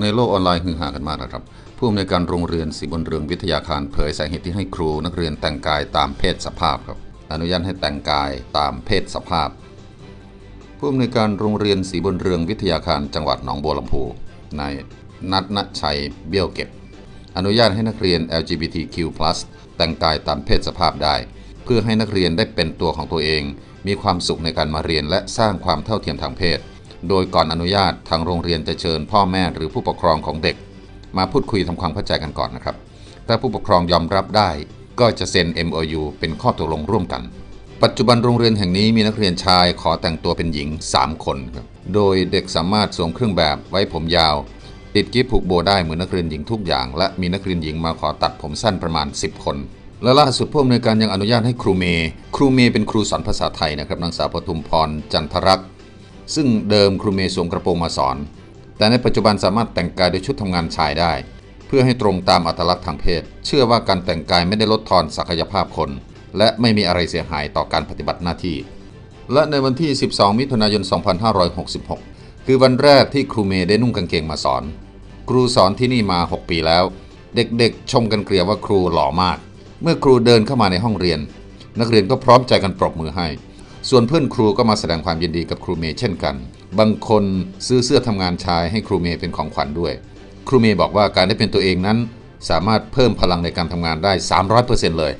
ในโลกออนไลน์ฮือฮากันมากนะครับ ผู้อำนวยการโรงเรียนศรีบนเรืองวิทยาคารเผยสาเหตุที่ให้ครูนักเรียนแต่งกายตามเพศสภาพครับ อนุญาตให้แต่งกายตามเพศสภาพ ผู้อำนวยการโรงเรียนศรีบนเรืองวิทยาคารจังหวัดหนองบัวลำพูนายนัทณชัยเบี้ยวเก็บ อนุญาตให้นักเรียน LGBTQ+ แต่งกายตามเพศสภาพได้ เพื่อให้นักเรียนได้เป็นตัวของตัวเอง มีความสุขในการมาเรียนและสร้างความเท่าเทียมทางเพศ โดยก่อนอนุญาตทางโรงเรียนจะเชิญพ่อแม่หรือผู้ปกครองของเด็ก มาพูดคุยทำความเข้าใจกันก่อนนะครับ ถ้าผู้ปกครองยอมรับได้ ก็จะเซ็น MOU เป็นข้อตกลงร่วมกัน ปัจจุบันโรงเรียนแห่งนี้มีนักเรียนชายขอแต่งตัวเป็นหญิง 3 คนครับโดยเด็กสามารถสวมเครื่องแบบไว้ผมยาว ติดกิ๊บผูกโบได้เหมือนนักเรียนหญิงทุกอย่าง และมีนักเรียนหญิงมาขอตัดผมสั้นประมาณ 10 คนและล่าสุดผู้อำนวยการยังอนุญาตให้ครูเมย์ครูเมย์เป็นครูสอนภาษาไทยนะครับนางสาวปทุมพรจันทรักษ์ ซึ่งเดิมครูเมย์สวมกระโปรงมาสอน แต่ในปัจจุบันสามารถแต่งกายด้วยชุดทำงานชายได้ เพื่อให้ตรงตามอัตลักษณ์ทางเพศ เชื่อว่าการแต่งกายไม่ได้ลดทอนศักยภาพคน และไม่มีอะไรเสียหายต่อการปฏิบัติหน้าที่ และในวันที่ 12 มิถุนายน 2566 คือวันแรกที่ครูเมย์ได้นุ่งกางเกงมาสอน ครูสอนที่นี่มา 6 ปีแล้ว เด็กๆ ชมกันเกลียวว่าครูหล่อมาก เมื่อครูเดินเข้ามาในห้องเรียน นักเรียนก็พร้อมใจกันปรบมือให้ ส่วนเพื่อนครูก็มาแสดงความยินดีกับครูเมย์เช่นกัน บางคนซื้อเสื้อทำงานชายให้ครูเมย์เป็นของขวัญด้วย ครูเมย์บอกว่าการได้เป็นตัวเองนั้น สามารถเพิ่มพลังในการทำงานได้ 300%เลย